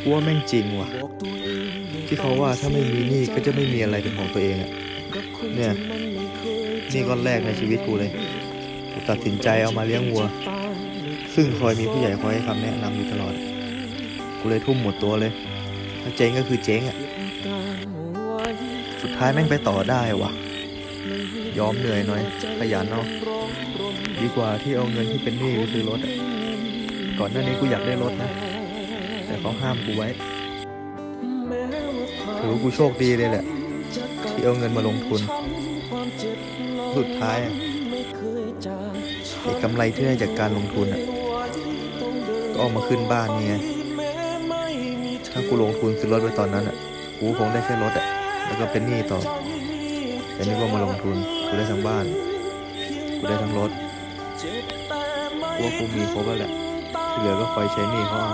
กูว่าแม่งจริงว่ะ ที่เขาว่าถ้าไม่มีหนี้ก็จะไม่มีอะไรเป็นของตัวเองอะเนี่ยนี่ก้อนแรกในชีวิตกูเลย กูตัดสินใจเอามาเลี้ยงวัว ซึ่งคอยมีผู้ใหญ่คอยให้คำแนะนำอยู่ตลอด กูเลยทุ่มหมดตัวเลย ถ้าเจ๊งก็คือเจ๊งอะสุดท้ายแม่งไปต่อได้ว่ะ ยอมเหนื่อยหน่อยขยันเนาะดีกว่าที่เอาเงินที่เป็นหนี้ไปซื้อรถอะก่อนหน้านี้กูอยากได้รถนะ แต่เขาห้ามกูไว้ถือว่ากูโชคดีเลยแหละ ที่เอาเงินมาลงทุน สุดท้ายอะไอ้กำไรที่ได้จากการลงทุนอะก็เอามาขึ้นบ้านนี่ไงถ้ากูลงทุนซื้อรถไปตอนนั้นอะกูคงได้แค่รถอะแล้วก็เป็นหนี้ต่อ แต่นี่ว่ามาลงทุน กูได้ทั้งบ้าน กูได้ทั้งรถกูว่ากูมีครบแล้วแหละที่เหลือก็คอยใช้หนี้เขาเอา